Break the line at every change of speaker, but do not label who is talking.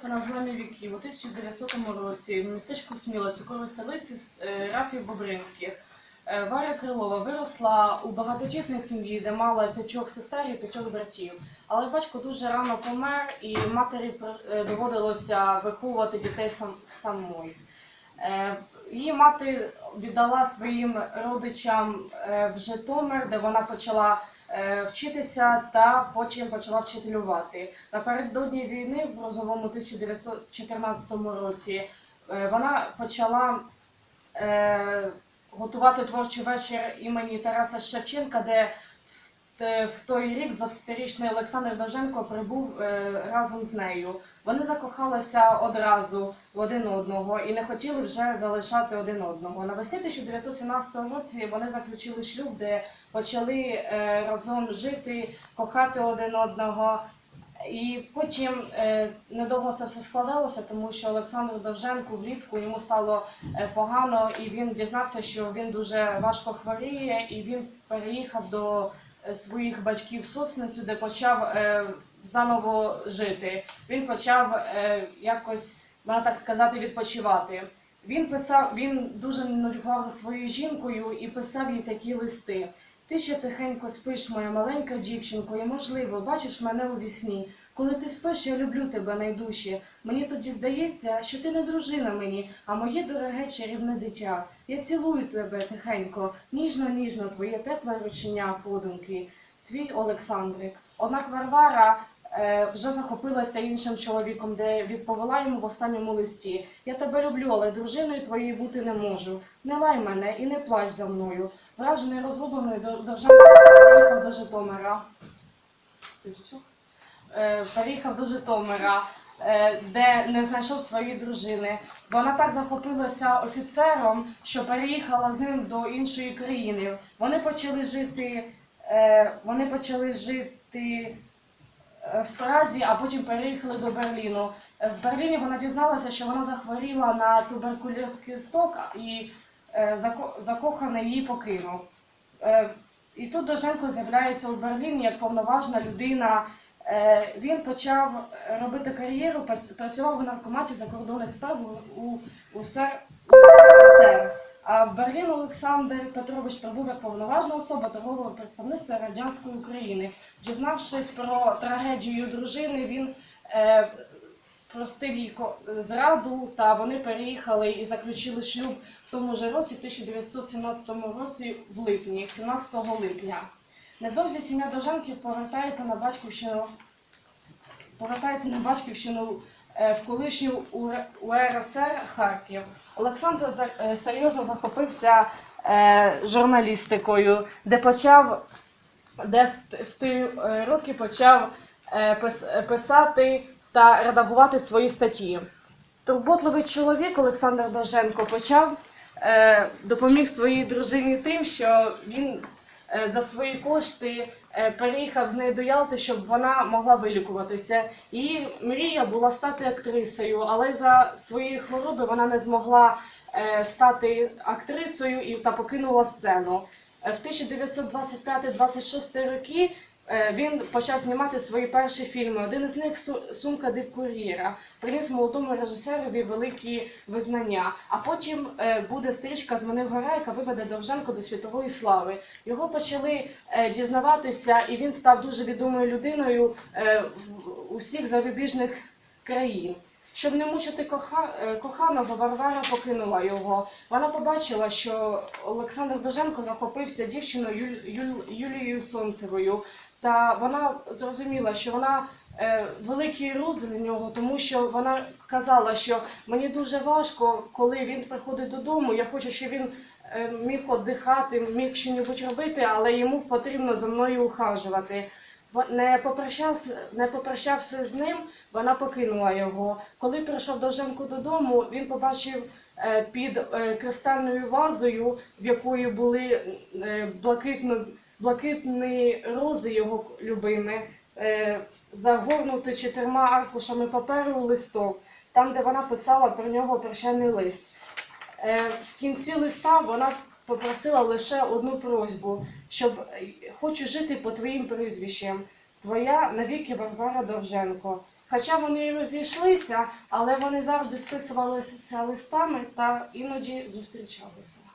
Сталася на зламі віків у 1900 році в містечку Сміла, сукровій столиці е, Рафів Бобринських. Е, Варя Крилова виросла у багатодітній сім'ї, де мала п'ятьох сестер і п'ятьох братів. Але батько дуже рано помер, і матері е, доводилося виховувати дітей сам, самої. Її мати віддала своїм родичам в Житомир, де вона почала вчитися та потім почала вчителювати. Напередодні війни в Розовому 1914 році е, вона почала е, готувати творчий вечір імені Тараса Шевченка, де в, той рік 20-річний Олександр Довженко прибув е, разом з нею. Вони закохалися одразу в один одного і не хотіли вже залишати один одного. Навесні 1917 році вони заключили шлюб, де почали е, разом жити, кохати один одного. І потім е, недовго це все складалося, тому що Олександру Довженку влітку йому стало е, погано, і він дізнався, що він дуже важко хворіє, і він переїхав до е, своїх батьків Сосницю, де почав е, заново жити. Він почав е, якось, можна так сказати, відпочивати. Він писав, він дуже нудьгував за своєю жінкою і писав їй такі листи. Ти ще тихенько спиш, моя маленька дівчинко, і можливо, бачиш мене у вісні. Коли ти спиш, я люблю тебе найдужче. Мені тоді здається, що ти не дружина мені, а моє дороге чарівне дитя. Я цілую тебе тихенько, ніжно, ніжно, твоє тепле ручення подумки. Твій Олександрик. Однак Варвара е, вже захопилася іншим чоловіком, де відповіла йому в останньому листі. Я тебе люблю, але дружиною твоєю бути не можу. Не лай мене і не плач за мною. Вражений розгубленою до Довженко переїхав до Житомира. Е, Переїхав до Житомира, е, де не знайшов своєї дружини. Вона так захопилася офіцером, що переїхала з ним до іншої країни. Вони почали жити, е, вони почали жити е, в Празі, а потім переїхали до Берліну. Е, В Берліні вона дізналася, що вона захворіла на туберкульоз кісток і е, закоханий її покинув. Е, І тут Довженко з'являється у Берліні як повноважна людина. Е, Він почав робити кар'єру, прац- працював у наркоматі закордонних справ у, у, у СР. СР. А в Берлін Олександр Петрович прибув як повноважна особа торгового представництва радянської України. Дізнавшись про трагедію дружини, він е, простив ко- зраду, та вони переїхали і заключили шлюб в тому ж році, в 1917 році, в липні, 17 липня. Невдовзі сім'я Довженків повертається на батьківщину, повертається на батьківщину е, в колишню УР- УРСР Харків. Олександр е, серйозно захопився е, журналістикою, де почав, де в, ті е, роки почав е, пис- е, писати та редагувати свої статті. Турботливий чоловік Олександр Довженко почав е, допоміг своїй дружині тим, що він е, за свої кошти е, переїхав з нею до Ялти, щоб вона могла вилікуватися. Її мрія була стати актрисою, але за свої хвороби вона не змогла стати актрисою і та покинула сцену. В 1925-26 роки він почав знімати свої перші фільми. Один із них «Су- Сумка дипкур'єра приніс молодому режисерові великі визнання. А потім е, буде стрічка Дзвонив гора, яка виведе Довженко до світової слави. Його почали е, дізнаватися, і він став дуже відомою людиною е, усіх зарубіжних країн. Щоб не мучити коха... е, коханого, Варвара покинула його. Вона побачила, що Олександр Довженко захопився дівчиною. Юлією Сонцевою. Та вона зрозуміла, що вона е, великий руз для нього, тому що вона казала, що мені дуже важко, коли він приходить додому. Я хочу, щоб він е, міг віддихати, міг щось робити, але йому потрібно за мною ухажувати. Не попрощався, не попрощався з ним, вона покинула його. Коли прийшов Довженко додому, він побачив е, під е, кристальною вазою, в якої були е, блакитно, блакитні рози його любими, е, загорнуті чотирма аркушами паперу у листок, там, де вона писала про нього прощальний лист. Е, В кінці листа вона попросила лише одну просьбу, щоб е, хочу жити по твоїм прізвищам. Твоя навіки Варвара Довженко. Хоча вони розійшлися, але вони завжди списувалися листами та іноді зустрічалися.